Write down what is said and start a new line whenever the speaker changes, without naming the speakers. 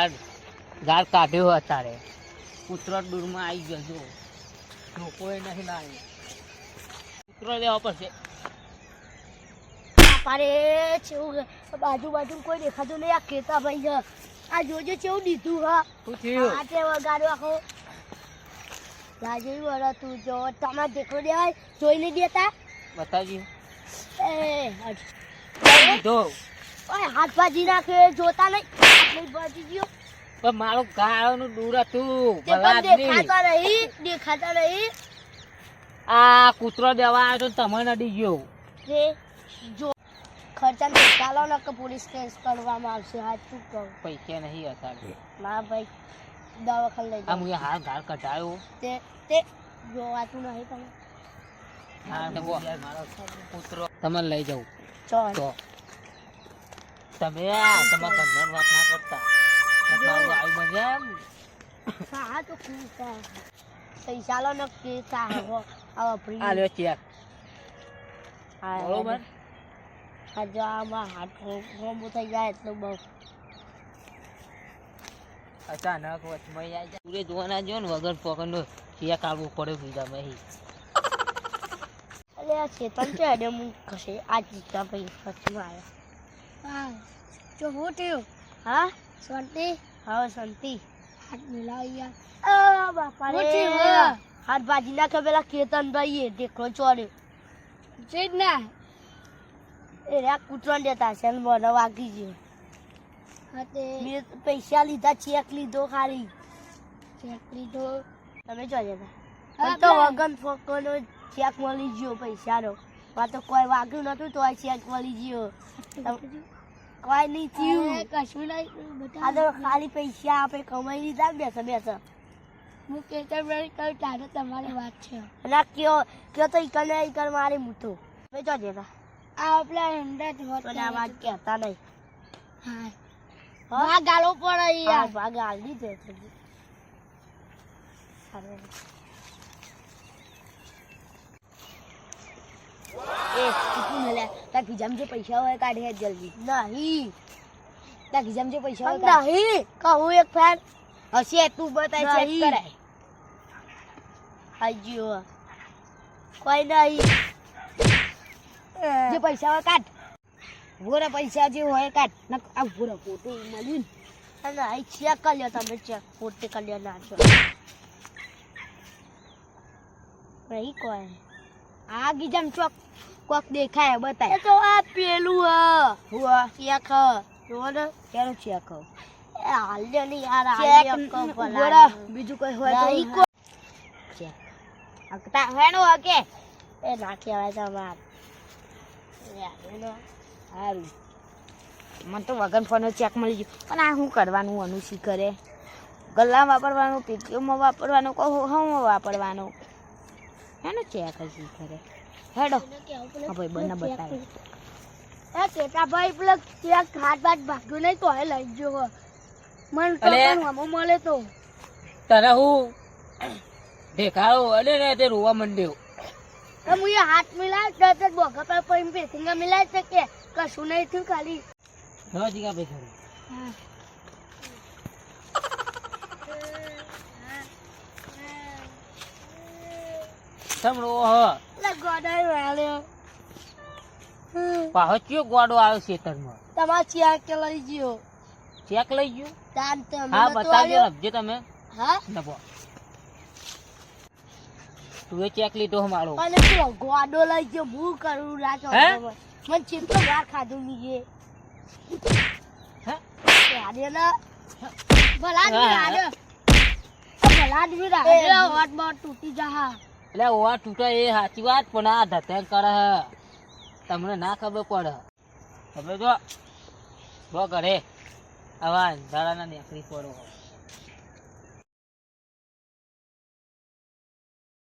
ગાળ ગાર કાઢ્યો અત્યારે. કૂતરો દૂરમાં આવી ગયો જો લોકોએ નહીં લાવી કૂતરો લેવા પડશે
બાજુ બાજુ કોઈ દેખાતું નહીં. આ કેતા ભાઈ આ જોજો ચેવું દીધું હા. તે વગાડો આખો. રાજુ વરા તું જો. તમે દેખો દેવાય. જોઈ નહીં દેતા?
બતાવજી.
એ. ઓય હાથ ભાજી નાખે. જોતા નહીં? નહીં ભાજી ગયો.
પણ મારું ગાળનું દૂર હતું.
દેખાતા રહી દેખાતા
આ કૂતરો દેવા આવ્યો તો તમે નડી ગયો.
જો ખર્ચા પૈસા ન કે પોલીસ કેસ કરવામાં આવશે. શું કહું?
પૈસા નહીં હતા
ના ભાઈ દવાખાને લઈ
આ મુએ હાથ ગાળ કઢાયો.
તે તે જોવાતું નહીં તમે
હા તો કૂતરો. તમે લઈ
જાવ
ચો તમે આ તમારા ઘરના વાત ના કરતા. મારું આવી બને એમ.
હા તો ખુશા પૈસા લો ને કે સાહેબ આવા ફ્રી
આ લ્યો ચેક. બરોબર?
આ જો આમાં હાથ રોમો થઈ જાય એટલે બહુ.
અચાનક વચમાં આવી જાય. પૂરે જોવાના જો ને વગર પકડનો ચેક આવવું પડે બીજા મહી.
અલે આ ચેતન છે અને હું કશે આ જીતા ભાઈ વચમાં આવ્યા હા જો હું હા? શાંતિ? હા શાંતિ. હાથ મિલાવી યાર આ બાપા રે હાથ ભાજી નાખે પેલા કેતન ભાઈ એ દેખો ચોરે. છે જ ના. એ રે કૂતરો દેતા છે ને મને વાગી ગયો. મેં પૈસા લીધા ચેક લીધો ખાલી. ચેક લીધો. તમે જો જતા. તો વગન ફોકનો ચેક મળી ગયો પૈસાનો. માં તો કોઈ વાગ્યું નતું તો ચેક મળી ગયો. કોઈ નહીં થયું. કશું નહીં. આ તો ખાલી પૈસા આપણે કમાઈ લીધા ને બેસે હું હું કેતરભાઈ કઈ તારે તમારી વાત છે. ના કયો કયો તો ઈકર ને મારી મૂતો. તમે જો જતા આ આપણા અંડા હોત આ વાત કહેતા નહીં. હા. ભાગ આલો પડે યાર. ભાગ આલી દે છે એ કેટલું મળે તાર ખિજામ જે પૈસા હોય કાઢે જલ્દી. નહીં. તાર ખિજામ જે પૈસા હોય નહીં. કહું એક ફેર. હશે તું બતાય ચેક કરાય. હાજીઓ કોઈ નહીં. જે પૈસા હોય કાઢ. ભૂરા પૈસા જે હોય કાઢ. નક આ ભૂરા પોતે મળ્યું અને આ ચેક કરી લ્યો તમે ચેક પોતે કરી લ્યો છો રહી કોઈ? આ ગીજામ ચોક કોક દેખાય બતાય. તો આ પેલું હ. હુઆ ચેક હ. જોવો ને? કેનું ચેક હ? એ હાલ્યો નહીં યાર હાલ્યો બોરા બીજું કોઈ હોય તો ચેક અકતા હેણો હકે એ ના કહેવાય તમાર સારું મને તો વગન ફોન ચેક મળી ગયો. પણ આ શું કરવાનું? અનુસી કરે. ગલ્લા વાપરવાનું પીટીઓમાં વાપરવાનું કહો હું વાપરવાનું? હેનો ચેક હજી કરે. હેડો. હા ભાઈ બંને બતાવે. એ કેતા ભાઈ પેલો ચેક હાથ બાદ ભાગ્યું નહીં તો હે લઈ જો મન
અલે.
હમો મળે તો.
તને હું દેખાડો અને ને તે રોવા મંડ્યો.
તો હું એ હાથ મિલાય તો તે બોગા પર પડી પેસિંગા મિલાય છે કે કશું નહીં થયું ખાલી.
રવા જીગા ભાઈ ખરું સમરો હ.
ગોડાઈ વાળ્યો.
પાહો ચિયો ગોડો આવ્યો ખેતરમાં?
તમાર ચેક કે લઈ ગયો.
ચેક લઈ ગયો?
તાન તે
હા બતાવજો
આવ્યો.
તમે.
હા?
નબો તું એ ચેક લીધો મારો.
અને તું ગોડો લઈ ગયો હું કરું રાતો
હે?
મને ચિંતો વાર ખાધું નીજે
હે?
આડે ના. ભલા
હા.
આડે ભલા વીર આડે વાટ બાટ તૂટી જા
એટલે ઓવા તૂટે એ સાચી વાત, પણ આ ધતેન કરે. તમને ના ખબર પડે હવે જો બો ઘરે આવા અંધારાના નેકરી પડો